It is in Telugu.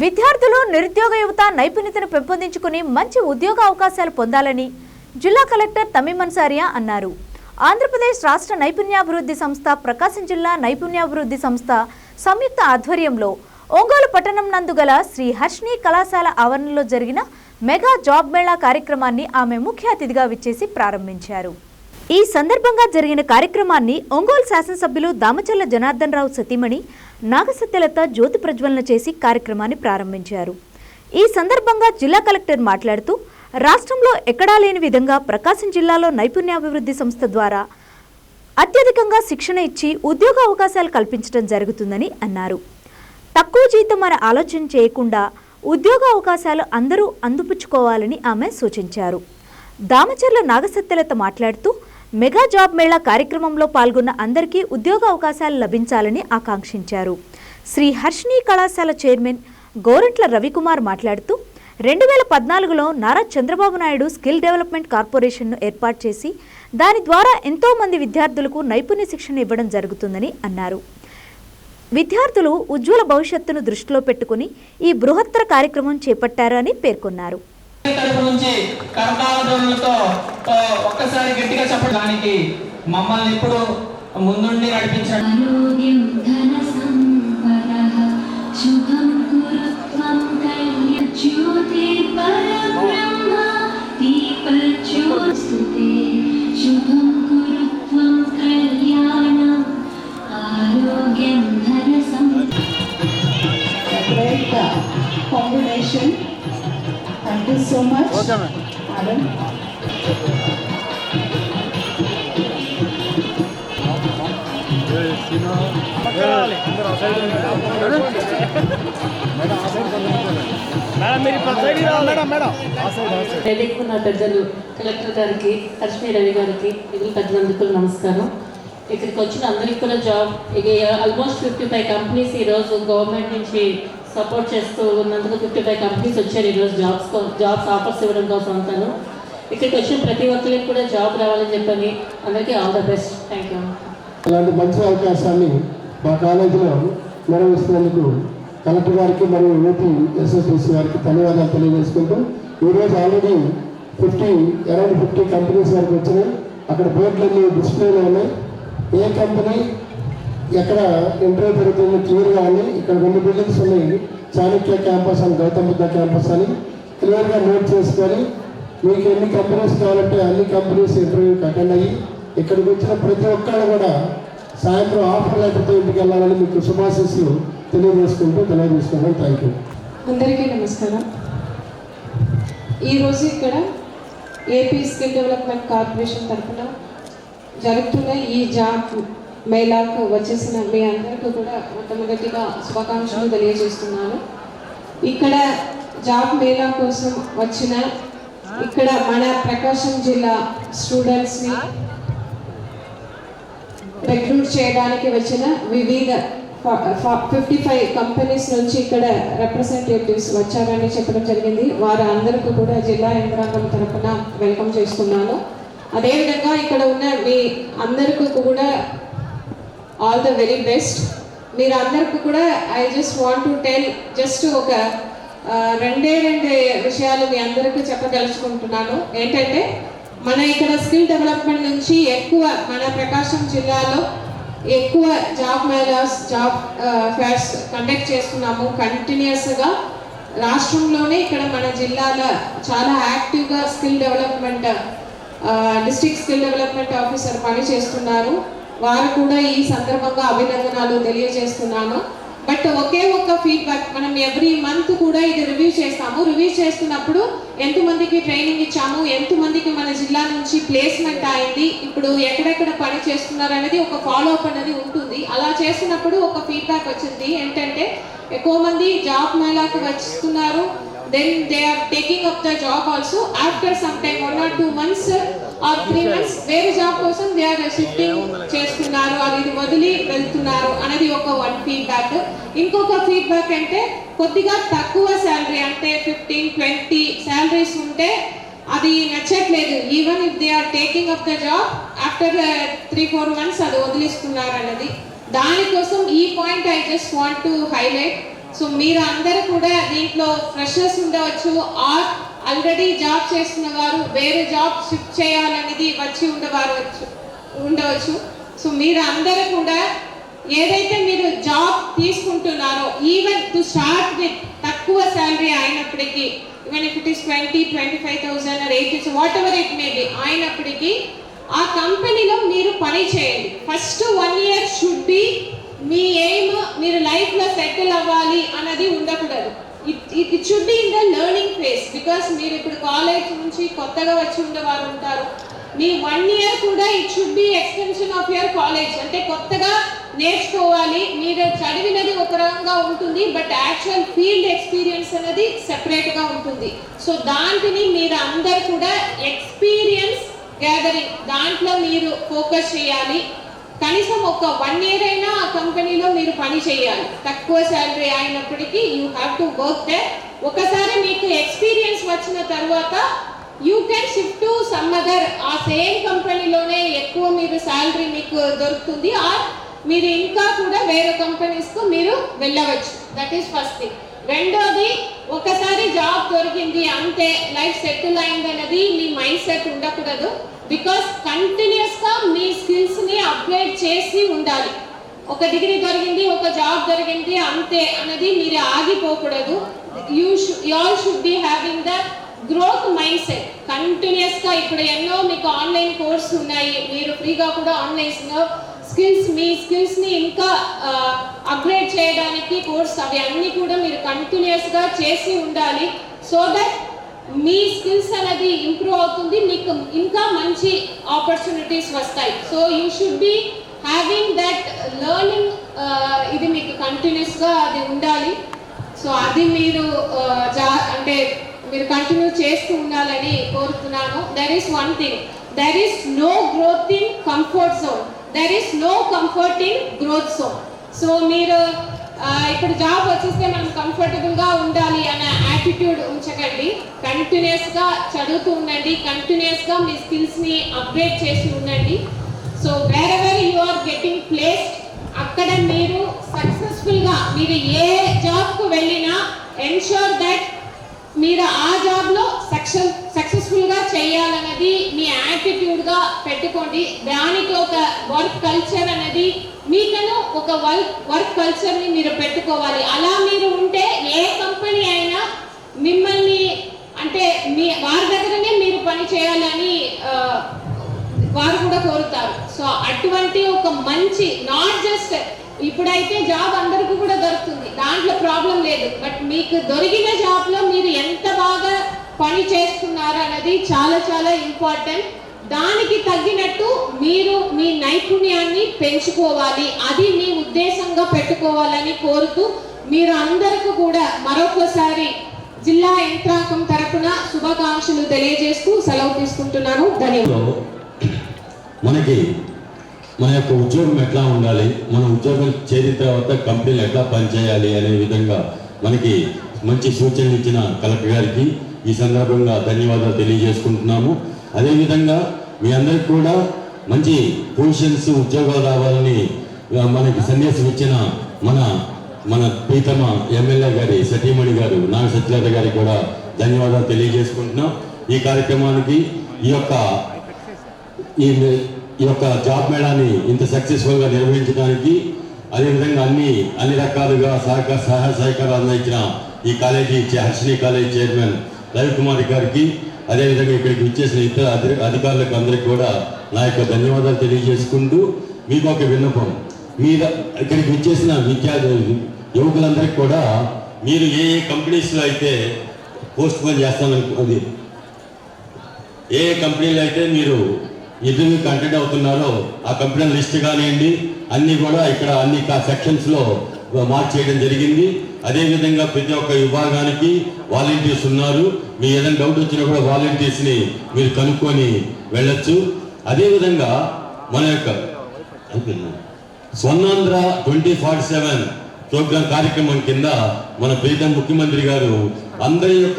విద్యార్థులు నిరుద్యోగ యువత నైపుణ్యతను పెంపొందించుకుని మంచి ఉద్యోగ అవకాశాలు పొందాలని జిల్లా కలెక్టర్ తమిమన్సారియా అన్సారియా అన్నారు. ఆంధ్రప్రదేశ్ రాష్ట్ర నైపుణ్యాభివృద్ధి సంస్థ ప్రకాశం జిల్లా నైపుణ్యాభివృద్ధి సంస్థ సంయుక్త ఆధ్వర్యంలో ఒంగోలు పట్టణం నందు గల శ్రీ హర్షిణి కళాశాల ఆవరణలో జరిగిన మెగా జాబ్ మేళా కార్యక్రమాన్ని ఆమె ముఖ్య అతిథిగా విచ్చేసి ప్రారంభించారు. ఈ సందర్భంగా జరిగిన కార్యక్రమాన్ని ఒంగోలు శాసనసభ్యులు దామచల్ల జనార్దన్ రావు సతీమణి నాగసత్యలత జ్యోతి ప్రజ్వలన చేసి కార్యక్రమాన్ని ప్రారంభించారు. ఈ సందర్భంగా జిల్లా కలెక్టర్ మాట్లాడుతూ రాష్ట్రంలో ఎక్కడా లేని విధంగా ప్రకాశం జిల్లాలో నైపుణ్యాభివృద్ధి సంస్థ ద్వారా అత్యధికంగా శిక్షణ ఇచ్చి ఉద్యోగ అవకాశాలు కల్పించడం జరుగుతుందని అన్నారు. తక్కువ జీతం అని ఆలోచన చేయకుండా ఉద్యోగ అవకాశాలు అందరూ అందిపుచ్చుకోవాలని ఆమె సూచించారు. దామచర్ల నాగసత్యలత మాట్లాడుతూ మెగా జాబ్ మేళా కార్యక్రమంలో పాల్గొన్న అందరికీ ఉద్యోగ అవకాశాలు లభించాలని ఆకాంక్షించారు. శ్రీ హర్షిని కళాశాల చైర్మన్ గోరంట్ల రవికుమార్ మాట్లాడుతూ రెండు వేల పద్నాలుగులో నారా చంద్రబాబు నాయుడు స్కిల్ డెవలప్మెంట్ కార్పొరేషన్ను ఏర్పాటు చేసి దాని ద్వారా ఎంతో మంది విద్యార్థులకు నైపుణ్య శిక్షణ ఇవ్వడం జరుగుతుందని అన్నారు. విద్యార్థులు ఉజ్వల భవిష్యత్తును దృష్టిలో పెట్టుకుని ఈ బృహత్తర కార్యక్రమం చేపట్టారని పేర్కొన్నారు. తరపు నుంచి కరతాళ ఒక్కసారి గట్టిగా చెప్పడానికి మమ్మల్ని ఇప్పుడు ముందుండి నడిపించాడు. Madam. ఉన్న పెద్దలు కలెక్టర్ గారికి లక్ష్మీ రవి గారికి మిగిలిన పెద్దలందుకు నమస్కారం ఇక్కడికి వచ్చిన అందరికీ కూడా job almost fifty five companies ఈరోజు గవర్నమెంట్ నుంచి సపోర్ట్ చేస్తూ ఉన్నందుకు ఫిఫ్టీ ఫైవ్ కంపెనీస్ వచ్చారు ఈరోజు జాబ్స్ జాబ్స్ ఆఫర్స్ ఇవ్వడం కోసం అంతాను. ఇక్కడికి వచ్చిన ప్రతి ఒక్కరికి కూడా జాబ్ రావాలని చెప్పని అందరికీ all the best. Thank you అలాంటి మంచి అవకాశాన్ని మా కాలేజీలో నిర్వహిస్తున్నందుకు కలెక్టర్ గారికి మరియు యూపీ ఎస్ఎస్డిసి గారికి ధన్యవాదాలు తెలియజేసుకుంటూ ఈరోజు already fifty around fifty companies వరకు వచ్చినాయి. అక్కడ బోర్డులన్నీ డిస్ప్లేలో ఉన్నాయి. ఏ కంపెనీ ఎక్కడ ఇంటర్వ్యూ జరుగుతుందో క్లియర్గా ఉంది ఇక్కడ రెండు బిల్డింగ్స్ ఉన్నాయి. చాణక్య క్యాంపస్ అని గౌతమ్ బుద్ధ క్యాంపస్ అని. క్లియర్గా నోట్ చేసుకొని మీకు ఎన్ని కంపెనీస్ కావాలంటే అన్ని కంపెనీస్ ఇంటర్వ్యూకి అటెండ్ అయ్యి ఇక్కడికి వచ్చిన ప్రతి ఒక్కరు కూడా సాయంత్రం ఆఫర్ లెటర్తో ఇంటికి వెళ్ళాలని మీకు శుభాశీస్సులు తెలియజేసుకుంటూ తెలియజేసుకుంటాం థ్యాంక్ యూ అందరికీ నమస్కారం. ఈరోజు ఇక్కడ ఏపీ స్కిల్ డెవలప్మెంట్ కార్పొరేషన్ తరఫున జరుగుతున్న ఈ జాబ్ మేళాకు వచ్చేసిన మీ అందరికీ కూడా మొట్టమొదటిగా శుభాకాంక్షలు తెలియజేస్తున్నాను. ఇక్కడ జాబ్ మేళా కోసం వచ్చిన ఇక్కడ మన ప్రకాశం జిల్లా స్టూడెంట్స్ని రిక్రూట్ చేయడానికి వచ్చిన వివిధ ఫిఫ్టీ ఫైవ్ కంపెనీస్ నుంచి ఇక్కడ రిప్రజెంటేటివ్స్ వచ్చారని చెప్పడం జరిగింది. వారు అందరికీ కూడా జిల్లా యంత్రాంగం తరఫున వెల్కమ్ చేస్తున్నాను. అదేవిధంగా ఇక్కడ ఉన్న మీ అందరికీ కూడా ఆల్ ద వెరీ బెస్ట్ మీరు అందరికీ కూడా I just want to tell just ఒక రెండే రెండే విషయాలు మీ అందరికీ చెప్పదలుచుకుంటున్నాను. ఏంటంటే మన ఇక్కడ స్కిల్ డెవలప్మెంట్ నుంచి ఎక్కువ మన ప్రకాశం జిల్లాలో ఎక్కువ job melas job fairs conduct చేస్తున్నాము. కంటిన్యూస్గా రాష్ట్రంలోనే ఇక్కడ మన జిల్లాలో చాలా యాక్టివ్గా skill development district skill development officer పని చేస్తున్నారు వారు కూడా ఈ సందర్భంగా అభినందనలు తెలియజేస్తున్నాను. బట్ ఒకే ఒక్క ఫీడ్బ్యాక్ మనం ఎవ్రీ మంత్ కూడా ఇది రివ్యూ చేస్తాము. రివ్యూ చేస్తున్నప్పుడు ఎంతమందికి ట్రైనింగ్ ఇచ్చాము ఎంతమందికి మన జిల్లా నుంచి ప్లేస్మెంట్ అయింది ఇప్పుడు ఎక్కడెక్కడ పని చేస్తున్నారు అనేది ఒక ఫాలో అప్ అనేది ఉంటుంది. అలా చేస్తున్నప్పుడు ఒక ఫీడ్బ్యాక్ వచ్చింది. ఏంటంటే ఎక్కువ మంది జాబ్ మేళాకు వస్తున్నారు then they are taking up the job also after some time one or two months or three months వేరే జాబ్ కోసం దే ఆర్ షిఫ్టింగ్ చేస్తున్నారు అది ఇది వదిలి వెళ్తున్నారు అనేది ఒక వన్ ఫీడ్బ్యాక్ ఇంకొక ఫీడ్బ్యాక్ అంటే కొద్దిగా తక్కువ శాలరీ అంటే ఫిఫ్టీన్ ట్వంటీ శాలరీస్ ఉంటే అది నచ్చట్లేదు. Even if they are taking up the job after three four months అది వదిలిస్తున్నారు అన్నది. దానికోసం ఈ point I just want to highlight so మీరు అందరూ కూడా దీంట్లో ఫ్రెషర్స్ ఉండవచ్చు. ఆర్ ఆల్రెడీ జాబ్ చేస్తున్న వారు వేరే జాబ్ షిఫ్ట్ చేయాలనేది వచ్చి ఉండవారు ఉండవచ్చు. సో మీరు అందరూ కూడా ఏదైతే మీరు జాబ్ తీసుకుంటున్నారో ఈవెన్ టు స్టార్ట్ విత్ తక్కువ శాలరీ అయినప్పటికీ even if it is twenty twenty five thousand or eight whatever it may be అయినప్పటికీ ఆ కంపెనీలో మీరు పని చేయండి. First one year should be me aim మీరు లైఫ్లో సెటిల్ అవ్వాలి అన్నది ఉండకూడదు. It it should be in the learning phase because మీరు ఇప్పుడు కాలేజ్ నుంచి కొత్తగా వచ్చి ఉండేవారు ఉంటారు. మీ వన్ ఇయర్ కూడా it should be extension of your college అంటే కొత్తగా నేర్చుకోవాలి. మీరు చదివినది ఒక రకంగా ఉంటుంది బట్ యాక్చువల్ ఫీల్డ్ ఎక్స్పీరియన్స్ అనేది సెపరేట్గా ఉంటుంది. సో దాంట్ని మీరు అందరు కూడా ఎక్స్పీరియన్స్ గ్యాదరింగ్ దాంట్లో మీరు ఫోకస్ చేయాలి. కనీసం ఒక వన్ ఇయర్ అయినా ఆ కంపెనీలో మీరు పని చేయాలి. తక్కువ శాలరీ అయినప్పటికీ you have to work there ఒకసారి మీకు ఎక్స్పీరియన్స్ వచ్చిన తర్వాత you can shift to some other ఆ సేమ్ కంపెనీలోనే ఎక్కువ మీరు శాలరీ మీకు దొరుకుతుంది. ఆర్ మీరు ఇంకా కూడా వేరే కంపెనీస్కు మీరు వెళ్ళవచ్చు. దట్ ఈస్ ఫస్ట్ థింగ్ రెండోది ఒకసారి జాబ్ దొరికింది అంతే లైఫ్ సెటిల్ అయింది అనేది మీ మైండ్ సెట్ ఉండకూడదు. బికాస్ కంటిన్యూస్గా మీ స్కిల్స్ని అప్గ్రేడ్ చేసి ఉండాలి. ఒక డిగ్రీ దొరికింది ఒక జాబ్ దొరికింది అంతే అనేది మీరు ఆగిపోకూడదు. You you all should be having the growth mindset కంటిన్యూస్గా ఇప్పుడు ఎన్నో మీకు ఆన్లైన్ కోర్స్ ఉన్నాయి. మీరు ఫ్రీగా కూడా ఆన్లైన్స్లో స్కిల్స్ మీ స్కిల్స్ని ఇంకా అప్గ్రేడ్ చేయడానికి కోర్స్ అవి అన్ని కూడా మీరు కంటిన్యూస్గా చేసి ఉండాలి. సో దట్ మీ స్కిల్స్ అనేది ఇంప్రూవ్ అవుతుంది మీకు ఇంకా మంచి ఆపర్చునిటీస్ వస్తాయి. So you should be having that learning ఇది మీకు కంటిన్యూస్గా అది ఉండాలి. సో అది మీరు uh, జా- అంటే మీరు కంటిన్యూ చేస్తూ ఉండాలని కోరుతున్నాను. There is one thing there is no growth in comfort zone there is no comfort in growth zone so మీరు ఇప్పుడు జాబ్ వచ్చేస్తే మనం కంఫర్టబుల్గా ఉండాలి అనే యాటిట్యూడ్ ఉంచకండి. కంటిన్యూస్గా చదువుతూ ఉండండి. కంటిన్యూస్గా మీ స్కిల్స్ని అప్గ్రేడ్ చేసి ఉండండి. So wherever you are getting placed అక్కడ మీరు సక్సెస్ఫుల్గా మీరు ఏ జాబ్కు వెళ్ళినా ఎన్షూర్ దట్ మీరు ఆ జాబ్లో సక్సెస్ సక్సెస్ఫుల్గా చేయాలన్నది మీ యాటిట్యూడ్గా పెట్టుకోండి. దానికి ఒక వర్క్ కల్చర్ అనేది మీకను ఒక వర్క్ వర్క్ కల్చర్ని మీరు పెట్టుకోవాలి. అలా మీరు ఉంటే ఏ కంపెనీ అయినా మిమ్మల్ని అంటే మీ వారి దగ్గరనే మీరు పని చేయాలని వారు కూడా కోరుతారు. సో అటువంటి ఒక మంచి నాట్ జస్ట్ ఇప్పుడైతే జాబ్ అందరికీ కూడా దొరుకుతుంది. దాంట్లో ప్రాబ్లం లేదు. బట్ మీకు దొరికిన జాబ్లో మీరు ఎంత బాగా పని చేస్తున్నారు అనేది చాలా చాలా ఇంపార్టెంట్ దానికి తగ్గినట్టు మీరు మీ నైపుణ్యాన్ని పెంచుకోవాలి. అది మీ ఉద్దేశంగా పెట్టుకోవాలని కోరుతూ మీరు అందరికీ కూడా మరొకసారి జిల్లా యంత్రాంగం తరపున శుభాకాంక్షలు తెలియజేస్తూ సెలవు తీసుకుంటున్నాను. ధన్యవాదాలు. మనకి మన యొక్క ఉద్యోగం ఎట్లా ఉండాలి? మన ఉద్యోగం చేరిన తర్వాత కంపెనీలు ఎట్లా పనిచేయాలి అనే విధంగా మనకి మంచి సూచనలు ఇచ్చిన కలెక్టర్ గారికి ఈ సందర్భంగా ధన్యవాదాలు తెలియజేసుకుంటున్నాము. అదేవిధంగా మీ అందరికి కూడా మంచి పొజిషన్స్ ఉద్యోగాలు రావాలని మనకి సందేశం ఇచ్చిన మన మన ప్రీతమ ఎమ్మెల్యే గారి సతీమణి గారు నాగ సత్యలత గారికి కూడా ధన్యవాదాలు తెలియజేసుకుంటున్నాం. ఈ కార్యక్రమానికి ఈ యొక్క ఈ ఈ యొక్క జాబ్ మేళాన్ని ఇంత సక్సెస్ఫుల్గా నిర్వహించడానికి అదేవిధంగా అన్ని అన్ని రకాలుగా సహకార సహాయ సహకారాలు అందించిన ఈ college Harshini college chairman Ravikumar గారికి అదేవిధంగా ఇక్కడికి వచ్చేసిన ఇతర అధి- అధికారులకు అందరికీ కూడా నా యొక్క ధన్యవాదాలు తెలియజేసుకుంటూ మీకు ఒక విన్నపం. మీద ఇక్కడికి ఇచ్చేసిన విద్యార్థులు యువకులందరికీ కూడా మీరు ఏ ఏ కంపెనీస్లో అయితే పోస్ట్ పోన్ చేస్తాననుకుంది ఏ కంపెనీలు అయితే మీరు ఇంటర్వ్యూ కంటెంట్ అవుతున్నారో ఆ కంపెనీ లిస్ట్ కానివ్వండి అన్నీ కూడా ఇక్కడ అన్ని సెక్షన్స్లో మార్చేయడం జరిగింది. అదేవిధంగా ప్రతి ఒక్క విభాగానికి వాలంటీర్స్ ఉన్నారు. మీ ఏదైనా డౌట్ వచ్చినా కూడా వాలంటీర్స్ని మీరు కనుక్కొని వెళ్ళొచ్చు. అదేవిధంగా మన యొక్క Swarnandhra twenty forty seven programme కార్యక్రమం కింద మన ప్రీతం ముఖ్యమంత్రి గారు అందరి యొక్క